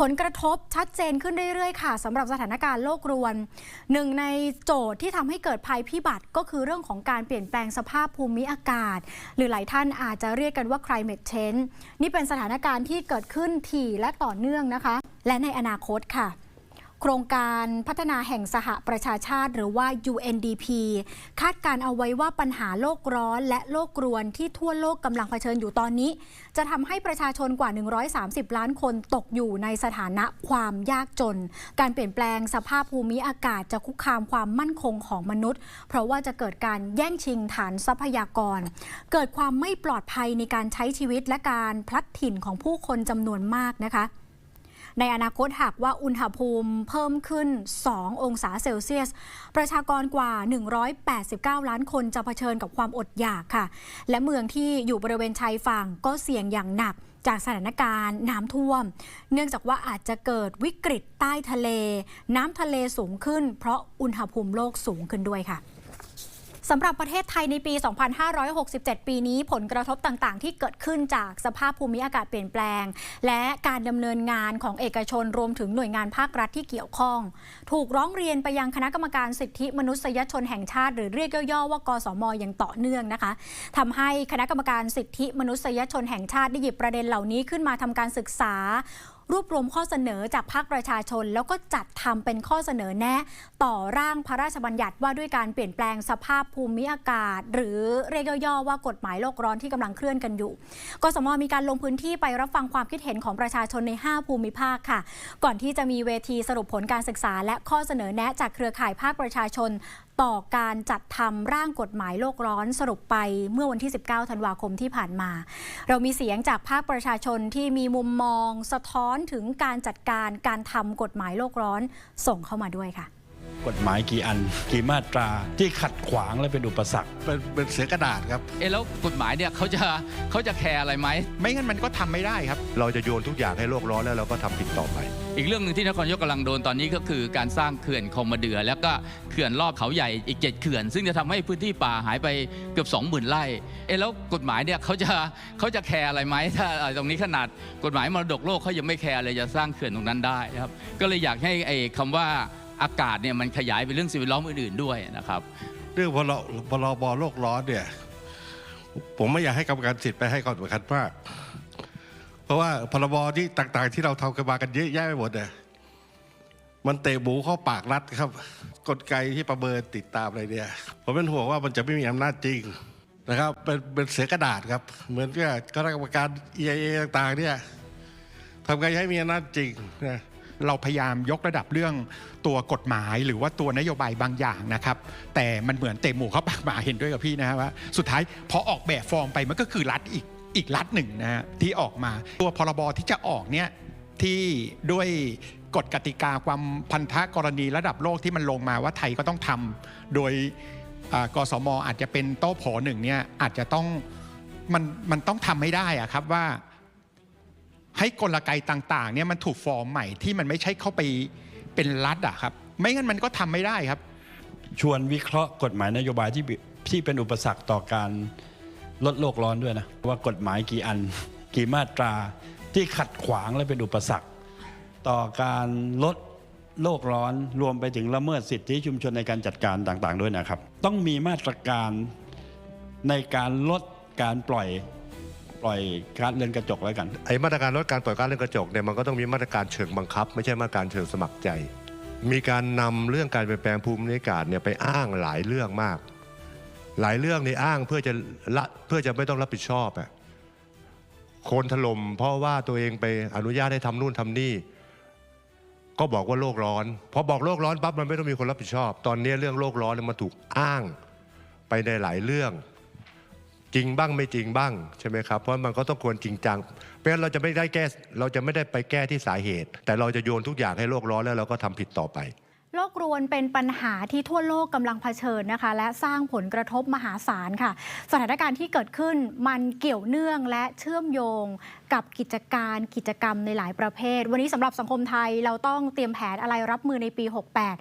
ผลกระทบชัดเจนขึ้นเรื่อยๆ ค่ะสำหรับสถานการณ์โลกรวนหนึ่งในโจทย์ที่ทำให้เกิดภัยพิบัติก็คือเรื่องของการเปลี่ยนแปลงสภาพภูมิอากาศ หรือหลายท่านอาจจะเรียกกันว่า climate change นี่เป็นสถานการณ์ที่เกิดขึ้นถี่และต่อเนื่องนะคะ และในอนาคตค่ะ โครงการพัฒนาแห่งสหประชาชาติหรือว่า UNDP คาดการเอาไว้ว่าปัญหาโลกร้อนและโลกรวนที่ทั่วโลกกำลังเผชิญอยู่ตอนนี้ จะทำให้ประชาชนกว่า 130 ล้านคนตกอยู่ในสถานะความยากจน การเปลี่ยนแปลงสภาพภูมิอากาศจะคุกคามความมั่นคงของมนุษย์ เพราะว่าจะเกิดการแย่งชิงฐานทรัพยากร เกิดความไม่ปลอดภัยในการใช้ชีวิตและการพลัดถิ่นของผู้คนจำนวนมากนะคะ ในอนาคตหากว่าอุณหภูมิเพิ่มขึ้น 2 องศาเซลเซียส ประชากรกว่า 189 ล้านคนจะเผชิญกับความอดอยากค่ะ และเมืองที่อยู่บริเวณชายฝั่งก็เสี่ยงอย่างหนักจากสถานการณ์น้ำท่วม เนื่องจากว่าอาจจะเกิดวิกฤตใต้ทะเล น้ำทะเลสูงขึ้น เพราะอุณหภูมิโลกสูงขึ้นด้วยค่ะ สำหรับประเทศไทยในปี 2567 ปีนี้ผลกระทบต่างๆ ที่เกิดขึ้นจากสภาพภูมิอากาศเปลี่ยนแปลง และการดำเนินงานของเอกชนรวมถึงหน่วยงานภาครัฐที่เกี่ยวข้อง ถูกร้องเรียนไปยังคณะกรรมการสิทธิมนุษยชนแห่งชาติ หรือเรียกย่อๆว่ากสมอย่างต่อเนื่องนะคะทำให้คณะกรรมการสิทธิมนุษยชนแห่งชาติได้หยิบประเด็นเหล่านี้ขึ้นมาทำการศึกษา รวบรวมข้อเสนอจากภาคประชาชน แล้วก็จัดทำเป็นข้อเสนอแนะ ต่อร่างพระราชบัญญัติว่าด้วยการเปลี่ยนแปลงสภาพภูมิอากาศ หรือเรียกย่อๆว่ากฎหมายโลกร้อนที่กำลังเคลื่อนกันอยู่กสมมีการลงพื้นที่ไปรับฟังความคิดเห็นของประชาชนใน 5 ภูมิภาคค่ะ ก่อนที่จะมีเวทีสรุปผลการศึกษา และข้อเสนอแนะจากเครือข่ายภาคประชาชน ต่อการจัดทำร่างกฎหมายโลกร้อนสรุปไปเมื่อวันที่ 19 ธันวาคมที่ผ่านมา เรามีเสียงจากภาคประชาชนที่มีมุมมอง สะท้อนถึงการจัดการการทำกฎหมายโลกร้อนส่งเข้ามาด้วยค่ะ กฎหมายกี่อัน กี่มาตราที่ขัดขวางและเป็นอุปสรรค เป็นเป็นเสือกระดาษครับ เอะแล้วกฎหมายเนี่ยเขาจะเขาจะแคร์อะไรไหม ไม่งั้นมันก็ทำไม่ได้ครับ เราจะโยนทุกอย่างให้โลกร้อนแล้วเราก็ทำผิดต่อไป อีกเรื่องหนึ่งที่นครนายกกำลังโดนตอนนี้ก็คือการสร้างเขื่อนคลองมะเดือ แล้วก็เขื่อนรอบเขาใหญ่อีกเจ็ดเขื่อน ซึ่งจะทำให้พื้นที่ป่าหายไปเกือบ 20,000ไร่เอะแล้วกฎหมายเนี่ยเขาจะเขาจะแคร์อะไรไหมถ้าเอ่อตรงนี้ขนาดกฎหมายมรดกโลกเขายังไม่แคร์เลยจะสร้างเขื่อนตรงนั้นได้นะครับก็เลยอยากให้ไอ้คำว่า อากาศเนี่ยมันขยายไปเรื่องสิ่งแวดล้อมอื่นๆด้วยนะครับ เรื่องพรพรบโลกร้อนเนี่ยผมไม่อยากให้กรรมการสิทธิ์ไปให้ความสำคัญมากเพราะว่าพรบที่ต่างๆ ที่เราทำกันมากันเยอะแยะไปหมดเนี่ยมันเตะหมูเข้าปากรัดครับ กลไกที่ประเมินติดตามอะไรเนี่ยผมเป็นห่วงว่ามันจะไม่มีอำนาจจริงนะครับ เป็นเป็นเสือกระดาษครับ เหมือนกับคณะกรรมการ EIA ต่างๆเนี่ยทำไงให้มีอำนาจจริงนะ เราพยายามยกระดับเรื่องตัวกฎหมายหรือว่าตัวนโยบายบางอย่างนะครับ แต่มันเหมือนเตะหมูเข้าปากหมาเห็นด้วยกับพี่นะฮะว่าสุดท้ายพอออกแบบฟอร์มไปมันก็คือรัฐอีกอีกรัฐหนึ่งนะฮะที่ออกมาตัวพรบที่จะออกเนี่ยที่ด้วยกฎกติกาความพันธะกรณีระดับโลกที่มันลงมาว่าไทยก็ต้องทำโดยกสมอาจจะเป็นโต้โผอหนึ่งเนี่ยอาจจะต้องมันมันต้องทำไม่ได้อะครับว่า ให้กลไกต่างๆเนี่ยมันถูกฟอร์มใหม่ที่มันไม่ใช่เข้าไปเป็นรัฐอะครับ ไม่งั้นมันก็ทำไม่ได้ครับ ชวนวิเคราะห์กฎหมายนโยบายที่ที่เป็นอุปสรรคต่อการลดโลกร้อนด้วยนะว่ากฎหมายกี่อันกี่มาตราที่ขัดขวางและเป็นอุปสรรค ต่อการลดโลกร้อนรวมไปถึงละเมิดสิทธิชุมชนในการจัดการต่างๆ ด้วยนะครับ ต้องมีมาตรการในการลดการปล่อย ปล่อยกาซเรือนกระจกแล้วกัน ไอ้มาตรการลดการปล่อยก๊าซเรือนกระจกเนี่ยมันก็ต้องมีมาตรการเชิงบังคับ ไม่ใช่มาตรการเชิงสมัครใจ มีการนำเรื่องการเปลี่ยนแปลงภูมิอากาศเนี่ยไปอ้างหลายเรื่องมาก หลายเรื่องนี่อ้างเพื่อจะละเพื่อจะไม่ต้องรับผิดชอบอะคนถล่มเพราะว่าตัวเองไปอนุญาตให้ทำนู่นทำนี่ ก็บอกว่าโลกร้อน พอบอกโลกร้อนปั๊บมันไม่ต้องมีคนรับผิดชอบ ตอนนี้เรื่องโลกร้อนเนี่ยมันถูกอ้างไปในหลายเรื่อง จริงบ้างไม่จริงบ้างใช่ไหมครับเพราะมันก็ต้องควรจริงจังเพราะฉะนั้นเราจะไม่ได้แก้เราจะไม่ได้ไปแก้ที่สาเหตุ แต่เราจะโยนทุกอย่างให้โลกร้อนแล้วเราก็ทำผิดต่อไปโลกรวนเป็นปัญหาที่ทั่วโลกกำลังเผชิญนะคะ และสร้างผลกระทบมหาศาลค่ะ สถานการณ์ที่เกิดขึ้นมันเกี่ยวเนื่องและเชื่อมโยงกับกิจการกิจกรรมในหลายประเภท วันนี้สำหรับสังคมไทยเราต้องเตรียมแผนอะไรรับมือในปี 68